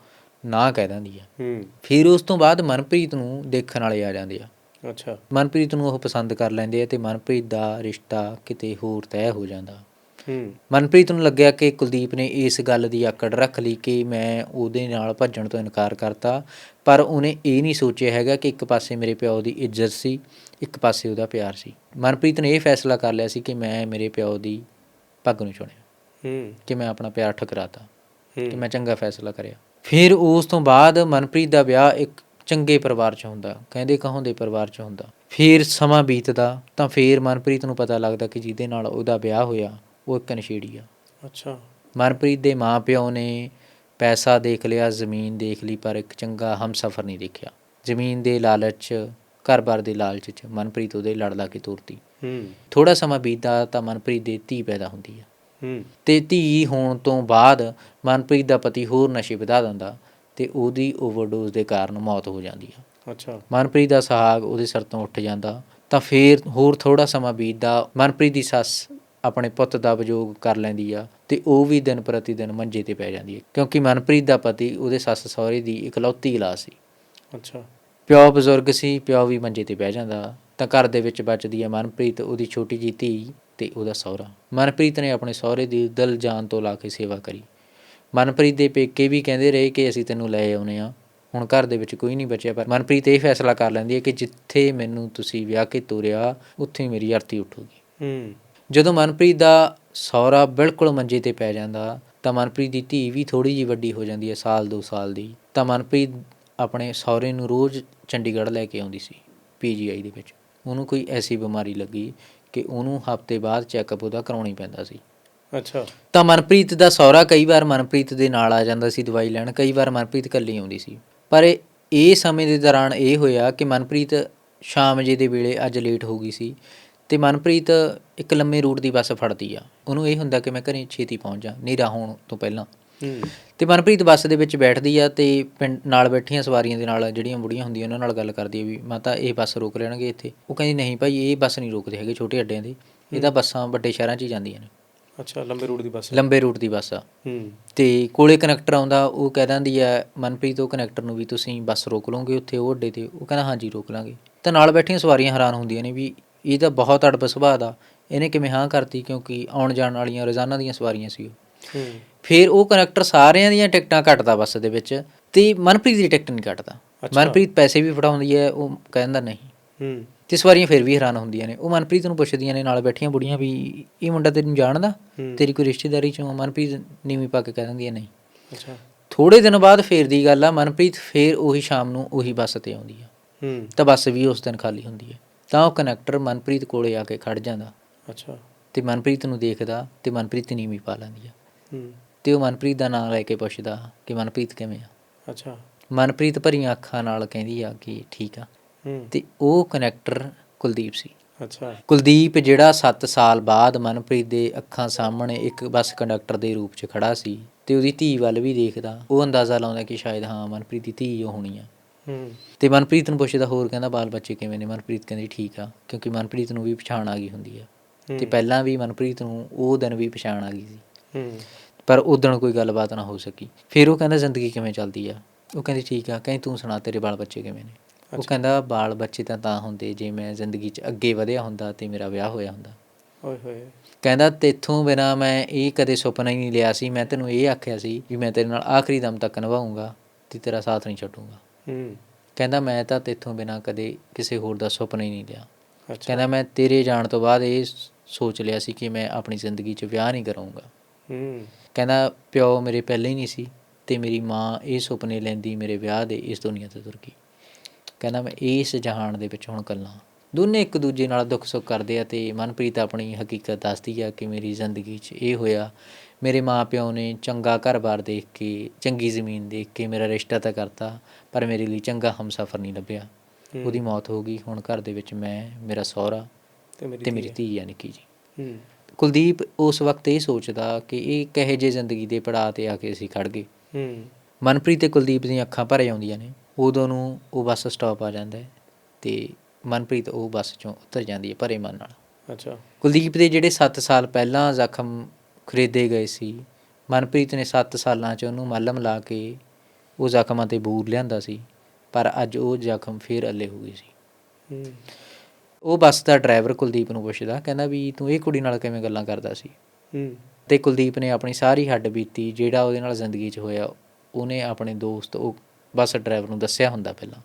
ਨਾ ਕਹਿ ਦਿੰਦੀ ਆ ਹੂੰ। ਫਿਰ ਉਸ ਤੋਂ ਬਾਅਦ ਮਨਪ੍ਰੀਤ ਨੂੰ ਦੇਖਣ ਵਾਲੇ ਆ ਜਾਂਦੇ ਆ। ਅੱਛਾ। ਮਨਪ੍ਰੀਤ ਨੂੰ ਉਹ ਪਸੰਦ ਕਰ ਲੈਂਦੇ ਆ ਤੇ ਮਨਪ੍ਰੀਤ ਦਾ ਰਿਸ਼ਤਾ ਕਿਤੇ ਹੋਰ ਤੈਅ ਹੋ ਜਾਂਦਾ। ਹੂੰ। ਮਨਪ੍ਰੀਤ ਨੂੰ ਲੱਗਿਆ ਕਿ ਕੁਲਦੀਪ ਨੇ ਇਸ ਗੱਲ ਦੀ ਆਕੜ ਰੱਖ ਲਈ ਕਿ ਮੈਂ ਉਹਦੇ ਨਾਲ ਭੱਜਣ ਤੋਂ ਇਨਕਾਰ ਕਰਤਾ ਪਰ ਉਹਨੇ ਇਹ ਨਹੀਂ ਸੋਚਿਆ ਹੈਗਾ ਕਿ ਇੱਕ ਪਾਸੇ ਮੇਰੇ ਪਿਓ ਦੀ ਇੱਜ਼ਤ ਸੀ ਇੱਕ ਪਾਸੇ ਉਹਦਾ ਪਿਆਰ ਸੀ। ਮਨਪ੍ਰੀਤ ਨੇ ਇਹ ਫੈਸਲਾ ਕਰ ਲਿਆ ਸੀ ਕਿ ਮੈਂ ਮੇਰੇ ਪਿਓ ਦੀ ਪੱਗ ਨੂੰ ਚੁਣਿਆ। ਕਿ ਮੈਂ ਆਪਣਾ ਪਿਆਰ ਠੁਕਰਾਤਾ ਕਿ ਮੈਂ ਚੰਗਾ ਫੈਸਲਾ ਕਰਿਆ। ਫਿਰ ਉਸ ਤੋਂ ਬਾਅਦ ਮਨਪ੍ਰੀਤ ਦਾ ਵਿਆਹ ਇੱਕ ਚੰਗੇ ਪਰਿਵਾਰ 'ਚ ਹੁੰਦਾ ਕਹਿੰਦੇ ਕਹਾਉਂਦੇ ਪਰਿਵਾਰ 'ਚ ਹੁੰਦਾ। ਫਿਰ ਸਮਾਂ ਬੀਤਦਾ ਤਾਂ ਫਿਰ ਮਨਪ੍ਰੀਤ ਨੂੰ ਪਤਾ ਲੱਗਦਾ ਕਿ ਜਿਹਦੇ ਨਾਲ ਉਹਦਾ ਵਿਆਹ ਹੋਇਆ ਉਹ ਇੱਕ ਨਸ਼ੇੜੀ ਆ। ਅੱਛਾ। ਮਨਪ੍ਰੀਤ ਦੇ ਮਾਪਿਓ ਨੇ ਪੈਸਾ ਦੇਖ ਲਿਆ ਜ਼ਮੀਨ ਦੇਖ ਲਈ ਪਰ ਇੱਕ ਚੰਗਾ ਹਮਸਫਰ ਨਹੀਂ ਦੇਖਿਆ। ਜ਼ਮੀਨ ਦੇ ਲਾਲਚ ਘਰ-ਬਾਰ ਦੇ ਲਾਲਚ 'ਚ ਮਨਪ੍ਰੀਤ ਉਹਦੇ ਲੜ ਲਾ ਕੇ ਤੋਰਤੀ। ਹੂੰ। ਥੋੜਾ ਸਮਾਂ ਬੀਤਦਾ ਤਾਂ ਮਨਪ੍ਰੀਤ ਦੇ ਧੀ ਪੈਦਾ ਹੁੰਦੀ ਆ। ਤੇ ਧੀ ਹੋਣ ਤੋਂ ਬਾਅਦ ਮਨਪ੍ਰੀਤ ਦਾ ਪਤੀ ਹੋਰ ਨਸ਼ੇ ਵਧਾ ਦਿੰਦਾ ਤੇ ਉਹਦੀ ਓਵਰਡੋਜ਼ ਦੇ ਕਾਰਨ ਮੌਤ ਹੋ ਜਾਂਦੀ ਆ। ਅੱਛਾ। ਮਨਪ੍ਰੀਤ ਦਾ ਸੁਹਾਗ ਉਹਦੇ ਸਿਰ ਤੋਂ ਉੱਠ ਜਾਂਦਾ ਤਾਂ ਫੇਰ ਹੋਰ ਥੋੜਾ ਸਮਾਂ ਬੀਤਦਾ ਮਨਪ੍ਰੀਤ ਦੀ ਸੱਸ ਆਪਣੇ ਪੁੱਤ ਦਾ ਵਿਯੋਗ ਕਰ ਲੈਂਦੀ ਆ ਤੇ ਉਹ ਵੀ ਦਿਨ ਪ੍ਰਤੀ ਦਿਨ ਮੰਜੇ ਤੇ ਪੈ ਜਾਂਦੀ ਹੈ ਕਿਉਂਕਿ ਮਨਪ੍ਰੀਤ ਦਾ ਪਤੀ ਉਹਦੇ ਸੱਸ ਸਹੁਰੇ ਦੀ ਇਕਲੌਤੀ ਇਲਾਜ ਸੀ। ਅੱਛਾ। ਪਿਓ ਬਜ਼ੁਰਗ ਸੀ ਪਿਓ ਵੀ ਮੰਜੇ ਤੇ ਬਹਿ ਜਾਂਦਾ ਤਾਂ ਘਰ ਦੇ ਵਿੱਚ ਬਚਦੀ ਹੈ ਮਨਪ੍ਰੀਤ ਉਹਦੀ ਛੋਟੀ ਜਿਹੀ ਧੀ ਤੇ ਉਹਦਾ ਸਹੁਰਾ। ਮਨਪ੍ਰੀਤ ਨੇ ਆਪਣੇ ਸਹੁਰੇ ਦੀ ਦਿਲ ਜਾਨ ਤੋਂ ਲਾ ਕੇ ਸੇਵਾ ਕਰੀ। ਮਨਪ੍ਰੀਤ ਦੇ ਪੇਕੇ ਵੀ ਕਹਿੰਦੇ ਰਹੇ ਕਿ ਅਸੀਂ ਤੈਨੂੰ ਲੈ ਆਉਨੇ ਆ। ਹੁਣ ਘਰ ਦੇ ਵਿੱਚ ਕੋਈ ਨਹੀਂ ਬਚਿਆ ਪਰ ਮਨਪ੍ਰੀਤ ਇਹ ਫੈਸਲਾ ਕਰ ਲੈਂਦੀ ਹੈ ਕਿ ਜਿੱਥੇ ਮੈਨੂੰ ਤੁਸੀਂ ਵਿਆਹ ਕੇ ਤੋਰਿਆ ਉੱਥੇ ਮੇਰੀ ਅਰਥੀ ਉੱਠੂਗੀ। ਹੂੰ। ਜਦੋਂ ਮਨਪ੍ਰੀਤ ਦਾ ਸਹੁਰਾ ਬਿਲਕੁਲ ਮੰਜੇ ਤੇ ਪੈ ਜਾਂਦਾ ਤਾਂ ਮਨਪ੍ਰੀਤ ਦੀ ਧੀ ਵੀ ਥੋੜੀ ਜੀ ਵੱਡੀ ਹੋ ਜਾਂਦੀ ਹੈ ਸਾਲ ਦੋ ਸਾਲ ਦੀ। ਤਾਂ ਮਨਪ੍ਰੀਤ ਆਪਣੇ ਸਹੁਰੇ ਨੂੰ ਰੋਜ਼ ਚੰਡੀਗੜ੍ਹ ਲੈ ਕੇ ਆਉਂਦੀ ਸੀ ਪੀਜੀਆਈ ਦੇ ਵਿੱਚ। ਉਹਨੂੰ ਕੋਈ ਐਸੀ ਬਿਮਾਰੀ ਲੱਗੀ ਕਿ ਉਹਨੂੰ ਹਫ਼ਤੇ ਬਾਅਦ ਚੈੱਕਅਪ ਉਹਦਾ ਕਰਾਉਣੀ ਪੈਂਦਾ ਸੀ। ਅੱਛਾ। ਤਾਂ ਮਨਪ੍ਰੀਤ ਦਾ ਸਹੁਰਾ ਕਈ ਵਾਰ ਮਨਪ੍ਰੀਤ ਦੇ ਨਾਲ ਆ ਜਾਂਦਾ ਸੀ ਦਵਾਈ ਲੈਣ ਕਈ ਵਾਰ ਮਨਪ੍ਰੀਤ ਇਕੱਲੀ ਆਉਂਦੀ ਸੀ। ਪਰ ਇਹ- ਸਮੇਂ ਦੇ ਦੌਰਾਨ ਇਹ ਹੋਇਆ ਕਿ ਮਨਪ੍ਰੀਤ ਸ਼ਾਮ ਜੇ ਦੇ ਵੇਲੇ ਅੱਜ ਲੇਟ ਹੋ ਗਈ ਸੀ ਤੇ ਮਨਪ੍ਰੀਤ ਇੱਕ ਲੰਮੇ ਰੂਟ ਦੀ ਬੱਸ ਫੜਦੀ ਆ। ਉਹਨੂੰ ਇਹ ਹੁੰਦਾ ਕਿ ਮੈਂ ਘਰੇ ਛੇਤੀ ਪਹੁੰਚ ਜਾ ਹਨੇਰਾ ਹੋਣ ਤੋਂ ਪਹਿਲਾਂ। ਤੇ ਮਨਪ੍ਰੀਤ ਬੱਸ ਦੇ ਵਿੱਚ ਬੈਠਦੀ ਆ ਤੇ ਪਿੰਡ ਨਾਲ ਬੈਠੀਆਂ ਸਵਾਰੀਆਂ ਦੇ ਨਾਲ ਜਿਹੜੀਆਂ ਬੁੜੀਆਂ ਹੁੰਦੀਆਂ ਉਹਨਾਂ ਨਾਲ ਗੱਲ ਕਰਦੀ ਆ ਵੀ ਮਾਤਾ ਇਹ ਬੱਸ ਰੋਕ ਲੈਣਗੇ ਇੱਥੇ। ਉਹ ਕਹਿੰਦੀ ਨਹੀਂ ਭਾਈ ਇਹ ਬੱਸ ਨਹੀਂ ਰੋਕਦੇ ਹੈਗੇ ਛੋਟੇ ਅੱਡਿਆਂ ਦੇ। ਇਹ ਤਾਂ ਬੱਸਾਂ ਵੱਡੇ ਸ਼ਹਿਰਾਂ 'ਚ ਹੀ ਜਾਂਦੀਆਂ ਨੇ। ਅੱਛਾ ਲੰਬੇ ਰੂਟ ਦੀ ਬੱਸ ਲੰਬੇ ਰੂਟ ਦੀ ਬੱਸ ਆ। ਹੂੰ। ਤੇ ਕੋਲੇ ਕਨੈਕਟਰ ਆਉਂਦਾ ਉਹ ਕਹਿ ਦਿੰਦੀ ਹੈ ਮਨਪ੍ਰੀਤ ਉਹ ਕਨੈਕਟਰ ਨੂੰ ਵੀ ਤੁਸੀਂ ਬੱਸ ਰੋਕ ਲਓਗੇ ਉੱਥੇ ਉਹ ਅੱਡੇ ਤੇ? ਉਹ ਕਹਿੰਦਾ ਹਾਂਜੀ ਰੋਕ ਲਾਂਗੇ। ਤਾਂ ਨਾਲ ਬੈਠੀਆਂ ਸਵਾਰੀਆਂ ਹੈਰਾਨ ਹੁੰਦੀਆਂ ਨੇ ਵੀ ਇਹ ਤਾਂ ਬਹੁਤ ਅੜਬ ਸੁਭਾਅ ਦਾ। ਇਹਨੇ ਕਿਵੇਂ ਹਾਂ ਕਰਤੀ ਕਿਉਂਕਿ ਆਉਣ ਜਾਣ ਵਾਲੀਆਂ ਰੋਜ਼ਾਨਾ ਦੀਆਂ ਸਵਾਰੀਆਂ ਸੀ ਉਹ। ਹੂੰ। ਫਿਰ ਉਹ ਕਨੈਕਟਰ ਸਾਰਿਆਂ ਦੀਆਂ ਟਿਕਟਾਂ ਕੱਟਦਾ ਬੱਸ ਦੇ ਵਿੱਚ ਤੇ ਮਨਪ੍ਰੀਤ ਦੀ ਟਿਕਟ ਨਹੀਂ ਕੱਟਦਾ। ਮਨਪ੍ਰੀਤ ਪੈਸੇ ਵੀ ਫੜਾਉਂਦੀ ਹੈ ਉਹ ਕਹਿੰਦਾ ਨਹੀਂ। ਹੂੰ। ਤੇ ਸਵਾਰੀਆਂ ਫਿਰ ਵੀ ਹੈਰਾਨ ਹੁੰਦੀਆਂ ਨੇ। ਉਹ ਮਨਪ੍ਰੀਤ ਨੂੰ ਪੁੱਛਦੀਆਂ ਨੇ ਨਾਲ ਬੈਠੀਆਂ ਬੁੜੀਆਂ ਵੀ ਇਹ ਮੁੰਡਾ ਤੈਨੂੰ ਜਾਣਦਾ? ਹੂੰ। ਤੇਰੀ ਕੋਈ ਰਿਸ਼ਤੇਦਾਰੀ ਚੋਂ? ਮਨਪ੍ਰੀਤ ਨੀਵੀਂ ਪਾ ਕੇ ਕਹਿ ਦਿੰਦੀ ਹੈ ਨਹੀਂ। ਅੱਛਾ। ਥੋੜੇ ਦਿਨ ਬਾਅਦ ਫੇਰ ਦੀ ਗੱਲ ਆ ਮਨਪ੍ਰੀਤ ਫੇਰ ਉਹੀ ਸ਼ਾਮ ਨੂੰ ਉਹੀ ਬੱਸ ਤੇ ਆਉਂਦੀ ਆ। ਹੂੰ। ਤਾਂ ਬੱਸ ਵੀ ਉਸ ਦਿਨ ਖਾਲੀ ਹੁੰਦੀ ਹੈ। ਤਾਂ ਉਹ ਕਨੈਕਟਰ ਮਨਪ੍ਰੀਤ ਕੋਲੇ ਆ ਕੇ ਖੜ ਜਾਂਦਾ। ਅੱਛਾ। ਤੇ ਮਨਪ੍ਰੀਤ ਨੂੰ ਦੇਖਦਾ ਤੇ ਮਨਪ੍ਰੀਤ ਨੀਵੀਂ ਪਾ ਲੈਂਦੀ ਆ। ਹੂੰ। ਤੇ ਉਹ ਮਨਪ੍ਰੀਤ ਦਾ ਨਾਮ ਲੈ ਕੇ ਪੁੱਛਦਾ ਕਿ ਮਨਪ੍ਰੀਤ ਕਿਵੇਂ ਆ? ਅੱਛਾ। ਮਨਪ੍ਰੀਤ ਭਰੀਆਂ ਅੱਖਾਂ ਨਾਲ ਕਹਿੰਦੀ ਆ ਕਿ ਠੀਕ ਆ। ਹੂੰ। ਤੇ ਉਹ ਕਨੈਕਟਰ ਕੁਲਦੀਪ ਸੀ। ਅੱਛਾ। ਕੁਲਦੀਪ ਜਿਹੜਾ 7 ਸਾਲ ਬਾਅਦ ਮਨਪ੍ਰੀਤ ਦੇ ਅੱਖਾਂ ਸਾਹਮਣੇ ਇੱਕ ਬੱਸ ਕੰਡਕਟਰ ਦੇ ਰੂਪ 'ਚ ਖੜਾ ਸੀ ਤੇ ਉਹਦੀ ਧੀ ਵੱਲ ਵੀ ਦੇਖਦਾ ਉਹ ਅੰਦਾਜ਼ਾ ਲਾਉਂਦਾ ਕਿ ਸ਼ਾਇਦ ਹਾਂ ਮਨਪ੍ਰੀਤ ਦੀ ਧੀ ਉਹ ਹੋਣੀ ਆ। ਹੂੰ। ਤੇ ਮਨਪ੍ਰੀਤ ਨੂੰ ਪੁੱਛਦਾ ਹੋਰ ਕਹਿੰਦਾ ਬਾਲ ਬੱਚੇ ਕਿਵੇਂ ਨੇ? ਮਨਪ੍ਰੀਤ ਕਹਿੰਦੀ ਠੀਕ ਆ। ਕਿਉਂਕਿ ਮਨਪ੍ਰੀਤ ਨੂੰ ਵੀ ਪਛਾਣ ਆ ਗਈ ਹੁੰਦੀ ਆ। ਤੇ ਪਹਿਲਾਂ ਵੀ ਮਨਪ੍ਰੀਤ ਨੂੰ ਉਹ ਦਿਨ ਵੀ ਪਛਾਣ ਆ ਗਈ ਸੀ। ਹੂੰ। ਪਰ ਉਦੋਂ ਕੋਈ ਗੱਲਬਾਤ ਨਾ ਹੋ ਸਕੀ। ਫਿਰ ਉਹ ਕਹਿੰਦਾ ਜ਼ਿੰਦਗੀ ਕਿਵੇਂ ਚੱਲਦੀ ਆ? ਉਹ ਕਹਿੰਦੀ ਠੀਕ ਆ ਕਹਿੰਦੀ ਤੂੰ ਸੁਣਾ ਤੇਰੇ ਬਾਲ ਬੱਚੇ ਕਿਵੇਂ ਨੇ? ਉਹ। ਕਹਿੰਦਾ ਬਾਲ ਬੱਚੇ ਤਾਂ ਤਾਂ ਹੁੰਦੇ ਜੇ ਮੈਂ ਜ਼ਿੰਦਗੀ 'ਚ ਅੱਗੇ ਵਧਿਆ ਹੁੰਦਾ ਤੇ ਮੇਰਾ ਵਿਆਹ ਹੋਇਆ ਹੁੰਦਾ। ਓਏ ਹੋਏ। ਕਹਿੰਦਾ ਤੇਥੋਂ ਬਿਨਾ ਮੈਂ ਇਹ ਕਦੇ ਸੁਪਨਾ ਹੀ ਨਹੀਂ ਲਿਆ ਸੀ। ਮੈਂ ਤੈਨੂੰ ਇਹ ਆਖਿਆ ਸੀ ਵੀ ਮੈਂ ਤੇਰੇ ਨਾਲ ਆਖਰੀ ਦਮ ਤੱਕ ਨਿਭਾਉਂਗਾ ਤੇ ਤੇਰਾ ਸਾਥ ਨਹੀਂ ਛੱਡੂੰਗਾ। ਹੂੰ। ਕਹਿੰਦਾ ਮੈਂ ਤਾਂ ਤੇਥੋਂ ਬਿਨਾ ਕਦੇ ਕਿਸੇ ਹੋਰ ਦਾ ਸੁਪਨਾ ਹੀ ਨਹੀਂ ਲਿਆ। ਅੱਛਾ। ਕਹਿੰਦਾ ਮੈਂ ਤੇਰੇ ਜਾਣ ਤੋਂ ਬਾਅਦ ਇਹ ਸੋਚ ਲਿਆ ਸੀ ਕਿ ਮੈਂ ਆਪਣੀ ਜ਼ਿੰਦਗੀ 'ਚ ਵਿਆਹ ਨਹੀਂ ਕਰਾਂਗਾ ਹੂੰ। ਕਹਿੰਦਾ ਪਿਓ ਮੇਰੇ ਪਹਿਲੇ ਹੀ ਨਹੀਂ ਸੀ ਤੇ ਮੇਰੀ ਮਾਂ ਇਹ ਸੁਪਨੇ ਲੈਂਦੀ ਮੇਰੇ ਵਿਆਹ ਦੇ ਇਸ ਦੁਨੀਆ ਤੋਂ ਤੁਰ ਗਈ। ਕਹਿੰਦਾ ਮੈਂ ਇਸ ਜਹਾਨ ਦੇ ਵਿੱਚ ਹੁਣ ਇਕੱਲਾ। ਦੋਨੇ ਇੱਕ ਦੂਜੇ ਨਾਲ ਦੁੱਖ ਸੁੱਖ ਕਰਦੇ ਆ ਤੇ ਮਨਪ੍ਰੀਤ ਆਪਣੀ ਹਕੀਕਤ ਦੱਸਦੀ ਆ ਕਿ ਮੇਰੀ ਜ਼ਿੰਦਗੀ 'ਚ ਇਹ ਹੋਇਆ ਮੇਰੇ ਮਾਪਿਓ ਨੇ ਚੰਗਾ ਘਰ-ਬਾਰ ਦੇਖ ਕੇ ਚੰਗੀ ਜ਼ਮੀਨ ਦੇਖ ਕੇ ਮੇਰਾ ਰਿਸ਼ਤਾ ਤਾਂ ਕਰਤਾ ਪਰ ਮੇਰੇ ਲਈ ਚੰਗਾ ਹਮਸਫਰ ਨਹੀਂ ਲੱਭਿਆ। ਉਹਦੀ ਮੌਤ ਹੋ ਗਈ ਹੁਣ ਘਰ ਦੇ ਵਿੱਚ ਮੈਂ ਮੇਰਾ ਸਹੁਰਾ ਤੇ ਮੇਰੀ ਧੀ ਆ। ਨਿੱਕੀ ਜੀ। ਕੁਲਦੀਪ ਉਸ ਵਕਤ ਇਹ ਸੋਚਦਾ ਕਿ ਇਹ ਕਹੇ ਜੇ ਜ਼ਿੰਦਗੀ ਦੇ ਪੜਾਅ ਤੇ ਆ ਕੇ ਅਸੀਂ ਖੜ ਗਏ। ਹੂੰ। ਮਨਪ੍ਰੀਤ ਤੇ ਕੁਲਦੀਪ ਦੀਆਂ ਅੱਖਾਂ ਭਰ ਆਉਂਦੀਆਂ ਨੇ। ਉਦੋਂ ਨੂੰ ਉਹ ਬੱਸ ਸਟਾਪ ਆ ਜਾਂਦਾ ਹੈ ਤੇ ਮਨਪ੍ਰੀਤ ਉਹ ਬੱਸ ਚੋਂ ਉਤਰ ਜਾਂਦੀ ਹੈ ਭਰੇ ਮਨ ਨਾਲ। ਅੱਛਾ। ਕੁਲਦੀਪ ਦੇ ਜਿਹੜੇ 7 ਸਾਲ ਪਹਿਲਾਂ ਜ਼ਖਮ ਖਰੀਦੇ ਗਏ ਸੀ ਮਨਪ੍ਰੀਤ ਨੇ 7 ਸਾਲਾਂ 'ਚ ਉਹਨੂੰ ਮਲਮ ਲਾ ਕੇ ਉਹ ਜ਼ਖਮਾਂ ਤੇ ਬੂਰ ਲਿਆਂਦਾ ਸੀ ਪਰ ਅੱਜ ਉਹ ਜ਼ਖਮ ਫੇਰ ਅੱਲੇ ਹੋ ਗਏ ਸੀ। ਹੂੰ। ਉਹ ਬੱਸ ਦਾ ਡਰਾਈਵਰ ਕੁਲਦੀਪ ਨੂੰ ਪੁੱਛਦਾ ਕਹਿੰਦਾ ਵੀ ਤੂੰ ਇਹ ਕੁੜੀ ਨਾਲ ਕਿਵੇਂ ਗੱਲਾਂ ਕਰਦਾ ਸੀ? ਹੂੰ। ਤੇ ਕੁਲਦੀਪ ਨੇ ਆਪਣੀ ਸਾਰੀ ਹੱਡ ਬੀਤੀ ਜਿਹੜਾ ਉਹਦੇ ਨਾਲ ਜ਼ਿੰਦਗੀ 'ਚ ਹੋਇਆ ਉਹਨੇ ਆਪਣੇ ਦੋਸਤ ਉਹ ਬੱਸ ਡਰਾਈਵਰ ਨੂੰ ਦੱਸਿਆ ਹੁੰਦਾ ਪਹਿਲਾਂ।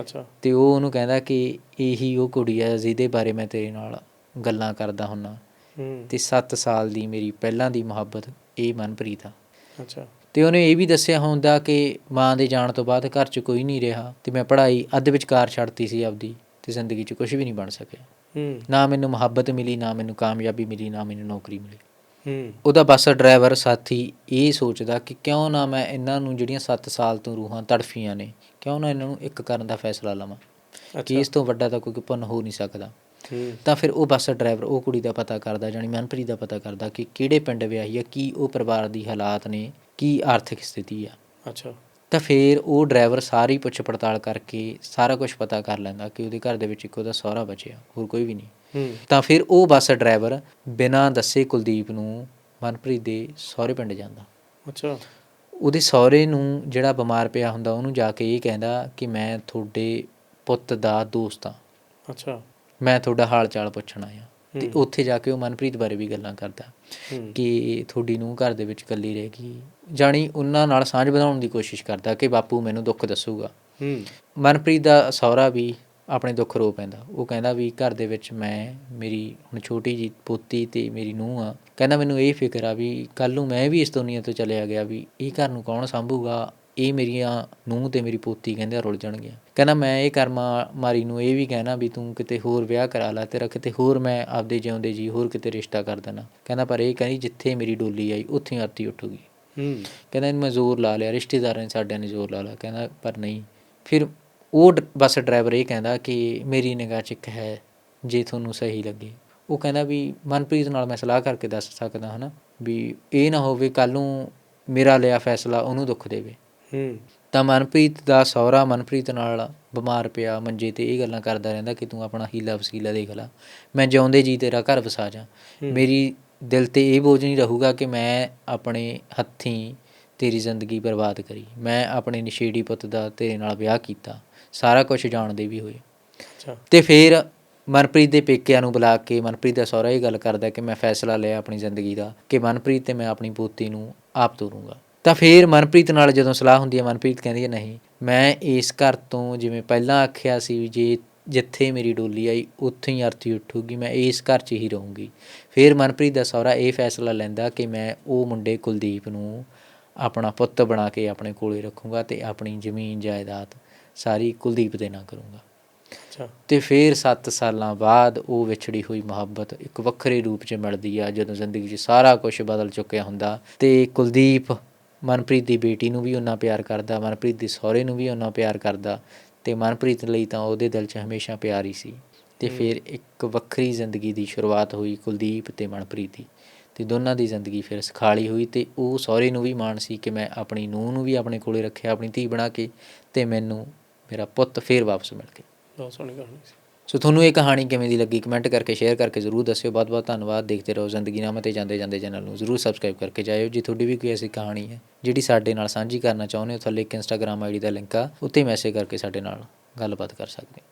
ਅੱਛਾ। ਤੇ ਉਹ ਉਹਨੂੰ ਕਹਿੰਦਾ ਕਿ ਇਹੀ ਉਹ ਕੁੜੀ ਹੈ ਜਿਹਦੇ ਬਾਰੇ ਮੈਂ ਤੇਰੇ ਨਾਲ ਗੱਲਾਂ ਕਰਦਾ ਹੁੰਨਾ। ਤੇ 7 ਸਾਲ ਦੀ ਮੇਰੀ ਪਹਿਲਾਂ ਦੀ ਮੁਹੱਬਤ ਇਹ ਮਨਪ੍ਰੀਤ ਆ। ਅੱਛਾ। ਤੇ ਉਹਨੇ ਇਹ ਵੀ ਦੱਸਿਆ ਹੁੰਦਾ ਕਿ ਮਾਂ ਦੇ ਜਾਣ ਤੋਂ ਬਾਅਦ ਘਰ 'ਚ ਕੋਈ ਨਹੀਂ ਰਿਹਾ ਤੇ ਮੈਂ ਪੜ੍ਹਾਈ ਅੱਧ ਵਿਚਕਾਰ ਛੱਡਤੀ ਸੀ ਆਪਦੀ। ਤੇ ਜ਼ਿੰਦਗੀ 'ਚ ਕੁਝ ਵੀ ਨਹੀਂ ਬਣ ਸਕਿਆ ਹੂੰ। ਨਾ ਮੈਨੂੰ ਮੁਹੱਬਤ ਮਿਲੀ ਨਾ ਮੈਨੂੰ ਕਾਮਯਾਬੀ ਮਿਲੀ ਨਾ ਮੈਨੂੰ ਨੌਕਰੀ ਮਿਲੀ। ਹੂੰ। ਉਹਦਾ ਬੱਸ ਡਰਾਈਵਰ ਸਾਥੀ ਇਹ ਸੋਚਦਾ ਕਿ ਕਿਉਂ ਨਾ ਮੈਂ ਇਹਨਾਂ ਨੂੰ ਜਿਹੜੀਆਂ 7 ਸਾਲ ਤੋਂ ਰੂਹਾਂ ਤੜਫੀਆਂ ਨੇ ਕਿਉਂ ਨਾ ਇਹਨਾਂ ਨੂੰ ਇੱਕ ਕਰਨ ਦਾ ਫੈਸਲਾ ਲਵਾਂ। ਕਿ ਇਸ ਤੋਂ ਵੱਡਾ ਤਾਂ ਕੋਈ ਪੁੰਨ ਹੋ ਨਹੀਂ ਸਕਦਾ। ਤਾਂ ਫਿਰ ਉਹ ਬੱਸ ਡਰਾਈਵਰ ਉਹ ਕੁੜੀ ਦਾ ਪਤਾ ਕਰਦਾ ਜਾਨੀ ਮਨਪ੍ਰੀਤ ਦਾ ਪਤਾ ਕਰਦਾ ਕਿ ਕਿਹੜੇ ਪਿੰਡ ਵਿਆਹੀ ਆ ਕੀ ਉਹ ਪਰਿਵਾਰ ਦੀ ਹਾਲਾਤ ਨੇ ਕੀ ਆਰਥਿਕ ਸਥਿਤੀ ਆ। ਅੱਛਾ। ਤਾਂ ਫਿਰ ਉਹ ਡਰਾਈਵਰ ਸਾਰੀ ਪੁੱਛ ਪੜਤਾਲ ਕਰਕੇ ਸਾਰਾ ਕੁਝ ਪਤਾ ਕਰ ਲੈਂਦਾ ਕਿ ਉਹਦੇ ਘਰ ਦੇ ਵਿੱਚ ਇੱਕ ਉਹਦਾ ਸਹੁਰਾ ਬਚਿਆ ਹੋਰ ਕੋਈ ਵੀ ਨਹੀਂ। ਤਾਂ ਫਿਰ ਉਹ ਬੱਸ ਡਰਾਈਵਰ ਬਿਨਾਂ ਦੱਸੇ ਕੁਲਦੀਪ ਨੂੰ ਮਨਪ੍ਰੀਤ ਦੇ ਸਹੁਰੇ ਪਿੰਡ ਜਾਂਦਾ। ਅੱਛਾ। ਉਹਦੇ ਸਹੁਰੇ ਨੂੰ ਜਿਹੜਾ ਬਿਮਾਰ ਪਿਆ ਹੁੰਦਾ ਉਹਨੂੰ ਜਾ ਕੇ ਇਹ ਕਹਿੰਦਾ ਕਿ ਮੈਂ ਤੁਹਾਡੇ ਪੁੱਤ ਦਾ ਦੋਸਤ ਹਾਂ। ਅੱਛਾ। ਮੈਂ ਤੁਹਾਡਾ ਹਾਲ ਚਾਲ ਪੁੱਛਣ ਆਇਆ। ਤੇ। ਉੱਥੇ ਜਾ ਕੇ ਉਹ ਮਨਪ੍ਰੀਤ ਬਾਰੇ ਵੀ ਗੱਲਾਂ ਕਰਦਾ ਕਿ ਤੁਹਾਡੀ ਨੂੰ ਘਰ ਦੇ ਵਿੱਚ ਇਕੱਲੀ ਰਹੇਗੀ ਜਾਣੀ ਉਹਨਾਂ ਨਾਲ ਸਾਂਝ ਵਧਾਉਣ ਦੀ ਕੋਸ਼ਿਸ਼ ਕਰਦਾ ਕਿ ਬਾਪੂ ਮੈਨੂੰ ਦੁੱਖ ਦੱਸੂਗਾ। ਮਨਪ੍ਰੀਤ ਦਾ ਸਹੁਰਾ ਵੀ ਆਪਣੇ ਦੁੱਖ ਰੋ ਪੈਂਦਾ। ਉਹ ਕਹਿੰਦਾ ਵੀ ਘਰ ਦੇ ਵਿੱਚ ਮੈਂ ਮੇਰੀ ਹੁਣ ਛੋਟੀ ਜੀ ਪੋਤੀ ਤੇ ਮੇਰੀ ਨੂੰਹ ਆ। ਕਹਿੰਦਾ ਮੈਨੂੰ ਇਹ ਫਿਕਰ ਆ ਵੀ ਕੱਲ ਨੂੰ ਮੈਂ ਵੀ ਇਸ ਦੁਨੀਆ ਤੋਂ ਚਲਿਆ ਗਿਆ ਵੀ ਇਹ ਘਰ ਨੂੰ ਕੌਣ ਸੰਭੂਗਾ? ਇਹ ਮੇਰੀਆਂ ਨੂੰਹ ਤੇ ਮੇਰੀ ਪੋਤੀ ਕਹਿੰਦੇ ਰੁੱਲ ਜਾਣਗੀਆਂ। ਕਹਿੰਦਾ ਮੈਂ ਇਹ ਕਰਮਾ ਮਾਰੀ ਨੂੰ ਇਹ ਵੀ ਕਹਿਣਾ ਵੀ ਤੂੰ ਕਿਤੇ ਹੋਰ ਵਿਆਹ ਕਰਾ ਲੈ ਤੇਰਾ ਕਿਤੇ ਹੋਰ ਮੈਂ ਆਪਦੇ ਜਿਉਂਦੇ ਜੀ ਹੋਰ ਕਿਤੇ ਰਿਸ਼ਤਾ ਕਰ ਦੇਣਾ। ਕਹਿੰਦਾ ਪਰ ਇਹ ਕਹਿੰਦੀ ਜਿੱਥੇ ਮੇਰੀ ਡੋਲੀ ਆਈ ਉੱਥੇ ਹੀ ਆਰਤੀ ਉੱਠੂਗੀ। ਹੂੰ। ਕਹਿੰਦਾ ਇਹਨੂੰ ਮੈਂ ਜ਼ੋਰ ਲਾ ਲਿਆ ਰਿਸ਼ਤੇਦਾਰਾਂ ਨੇ ਸਾਡਿਆਂ ਨੇ ਜ਼ੋਰ ਲਾ ਲਿਆ। ਕਹਿੰਦਾ ਪਰ ਨਹੀਂ। ਫਿਰ ਉਹ ਬੱਸ ਡਰਾਈਵਰ ਇਹ ਕਹਿੰਦਾ ਕਿ ਮੇਰੀ ਨਿਗਾਹ 'ਚ ਇੱਕ ਹੈ ਜੇ ਤੁਹਾਨੂੰ ਸਹੀ ਲੱਗੇ। ਉਹ ਕਹਿੰਦਾ ਵੀ ਮਨਪ੍ਰੀਤ ਨਾਲ ਮੈਂ ਸਲਾਹ ਕਰਕੇ ਦੱਸ ਸਕਦਾ ਹਨਾ? ਵੀ ਇਹ ਨਾ ਹੋਵੇ ਕੱਲ ਨੂੰ ਮੇਰਾ ਲਿਆ ਫੈਸਲਾ ਉਹਨੂੰ ਦੁੱਖ ਦੇਵੇ। ਤਾਂ ਮਨਪ੍ਰੀਤ ਦਾ ਸਹੁਰਾ ਮਨਪ੍ਰੀਤ ਨਾਲ ਬਿਮਾਰ ਪਿਆ ਮੰਜੇ ਤੇ ਇਹ ਗੱਲਾਂ ਕਰਦਾ ਰਹਿੰਦਾ ਕਿ ਤੂੰ ਆਪਣਾ ਹੀਲਾ ਵਸੀਲਾ ਦੇਖ ਲੈ। ਮੈਂ ਜਿਉਂਦੇ ਜੀ ਤੇਰਾ ਘਰ ਵਸਾ ਜਾ। ਮੇਰੀ ਦਿਲ ਤੇ ਇਹ ਬੋਝ ਨਹੀਂ ਰਹੂਗਾ ਕਿ ਮੈਂ ਆਪਣੇ ਹੱਥੀਂ ਤੇਰੀ ਜ਼ਿੰਦਗੀ ਬਰਬਾਦ ਕਰੀ। ਮੈਂ ਆਪਣੇ ਨਸ਼ੇੜੀ ਪੁੱਤ ਦਾ ਤੇਰੇ ਨਾਲ ਵਿਆਹ ਕੀਤਾ। ਸਾਰਾ ਕੁਝ ਜਾਣਦੇ ਵੀ ਹੋਏ। ਅੱਛਾ। ਤੇ ਫਿਰ ਮਨਪ੍ਰੀਤ ਦੇ ਪੇਕਿਆਂ ਨੂੰ ਬੁਲਾ ਕੇ ਮਨਪ੍ਰੀਤ ਦਾ ਸਹੁਰਾ ਇਹ ਗੱਲ ਕਰਦਾ ਕਿ ਮੈਂ ਫੈਸਲਾ ਲਿਆ ਆਪਣੀ ਜ਼ਿੰਦਗੀ ਦਾ ਕਿ ਮਨਪ੍ਰੀਤ ਤੇ ਮੈਂ ਆਪਣੀ ਪੋਤੀ ਨੂੰ ਆਪ ਤੋਰੂੰਗਾ। ਤਾਂ ਫਿਰ ਮਨਪ੍ਰੀਤ ਨਾਲ ਜਦੋਂ ਸਲਾਹ ਹੁੰਦੀ ਹੈ ਮਨਪ੍ਰੀਤ ਕਹਿੰਦੀ ਹੈ ਨਹੀਂ ਮੈਂ ਇਸ ਘਰ ਤੋਂ ਜਿਵੇਂ ਪਹਿਲਾਂ ਆਖਿਆ ਸੀ ਵੀ ਜੇ ਜਿੱਥੇ ਮੇਰੀ ਡੋਲੀ ਆਈ ਉੱਥੇ ਹੀ ਅਰਥੀ ਉੱਠੂਗੀ ਮੈਂ ਇਸ ਘਰ 'ਚ ਹੀ ਰਹੂੰਗੀ। ਫਿਰ ਮਨਪ੍ਰੀਤ ਦਾ ਸਹੁਰਾ ਇਹ ਫੈਸਲਾ ਲੈਂਦਾ ਕਿ ਮੈਂ ਉਹ ਮੁੰਡੇ ਕੁਲਦੀਪ ਨੂੰ ਆਪਣਾ ਪੁੱਤ ਬਣਾ ਕੇ ਆਪਣੇ ਕੋਲੇ ਰੱਖੂੰਗਾ ਤੇ ਆਪਣੀ ਜ਼ਮੀਨ ਜਾਇਦਾਦ ਸਾਰੀ ਕੁਲਦੀਪ ਦੇ ਨਾਂ ਕਰੂੰਗਾ। ਅੱਛਾ। ਤੇ ਫਿਰ 7 ਸਾਲਾਂ ਬਾਅਦ ਉਹ ਵਿਛੜੀ ਹੋਈ ਮੁਹੱਬਤ ਇੱਕ ਵੱਖਰੇ ਰੂਪ 'ਚ ਮਿਲਦੀ ਆ ਜਦੋਂ ਜ਼ਿੰਦਗੀ 'ਚ ਸਾਰਾ ਕੁਝ ਬਦਲ ਚੁੱਕਿਆ ਹੁੰਦਾ ਤੇ ਕੁਲਦੀਪ ਮਨਪ੍ਰੀਤ ਦੀ ਬੇਟੀ ਨੂੰ ਵੀ ਉਹਨਾਂ ਪਿਆਰ ਕਰਦਾ ਮਨਪ੍ਰੀਤ ਦੇ ਸਹੁਰੇ ਨੂੰ ਵੀ ਉਹਨਾਂ ਪਿਆਰ ਕਰਦਾ ਤੇ ਮਨਪ੍ਰੀਤ ਲਈ ਤਾਂ ਉਹਦੇ ਦਿਲ 'ਚ ਹਮੇਸ਼ਾ ਪਿਆਰ ਹੀ ਸੀ। ਤੇ ਫਿਰ ਇੱਕ ਵੱਖਰੀ ਜ਼ਿੰਦਗੀ ਦੀ ਸ਼ੁਰੂਆਤ ਹੋਈ ਕੁਲਦੀਪ ਤੇ ਮਨਪ੍ਰੀਤ ਦੀ ਤੇ ਦੋਨਾਂ ਦੀ ਜ਼ਿੰਦਗੀ ਫਿਰ ਸੁਖਾਲੀ ਹੋਈ ਤੇ ਉਹ ਸਹੁਰੇ ਨੂੰ ਵੀ ਮਾਣ ਸੀ ਕਿ ਮੈਂ ਆਪਣੀ ਨੂੰਹ ਨੂੰ ਵੀ ਆਪਣੇ ਕੋਲੇ ਰੱਖਿਆ ਆਪਣੀ ਧੀ ਬਣਾ ਕੇ ਤੇ ਮੈਨੂੰ ਮੇਰਾ ਪੁੱਤ ਫੇਰ ਵਾਪਸ ਮਿਲ ਗਿਆ। ਬਹੁਤ ਸੋਹਣੀ ਕਹਾਣੀ ਸੀ। ਸੋ ਤੁਹਾਨੂੰ ਇਹ ਕਹਾਣੀ ਕਿਵੇਂ ਦੀ ਲੱਗੀ? ਕਮੈਂਟ ਕਰਕੇ ਸ਼ੇਅਰ ਕਰਕੇ ਜ਼ਰੂਰ ਦੱਸਿਓ। ਬਹੁਤ ਬਹੁਤ ਧੰਨਵਾਦ। ਦੇਖਦੇ ਰਹੋ ਜ਼ਿੰਦਗੀ ਨਾਮਾ ਤੇ ਜਾਂਦੇ ਜਾਂਦੇ ਚੈਨਲ ਨੂੰ। ਜ਼ਰੂਰ ਸਬਸਕ੍ਰਾਈਬ ਕਰਕੇ ਜਾਇਓ। ਜੇ ਤੁਹਾਡੀ ਵੀ ਕੋਈ ਐਸੀ ਕਹਾਣੀ ਹੈ, ਜਿਹੜੀ ਸਾਡੇ ਨਾਲ ਸਾਂਝੀ ਕਰਨਾ ਚਾਹੁੰਦੇ ਹੋ ਥੱਲੇ ਇੱਕ ਇੰਸਟਾਗ੍ਰam ਆਈਡੀ ਦਾ ਲਿੰਕ ਆ ਉੱਤੇ ਮੈਸੇਜ ਕਰਕੇ ਸਾਡੇ ਨਾਲ ਗੱਲਬਾਤ ਕਰ ਸਕਦੇ ਹੋ।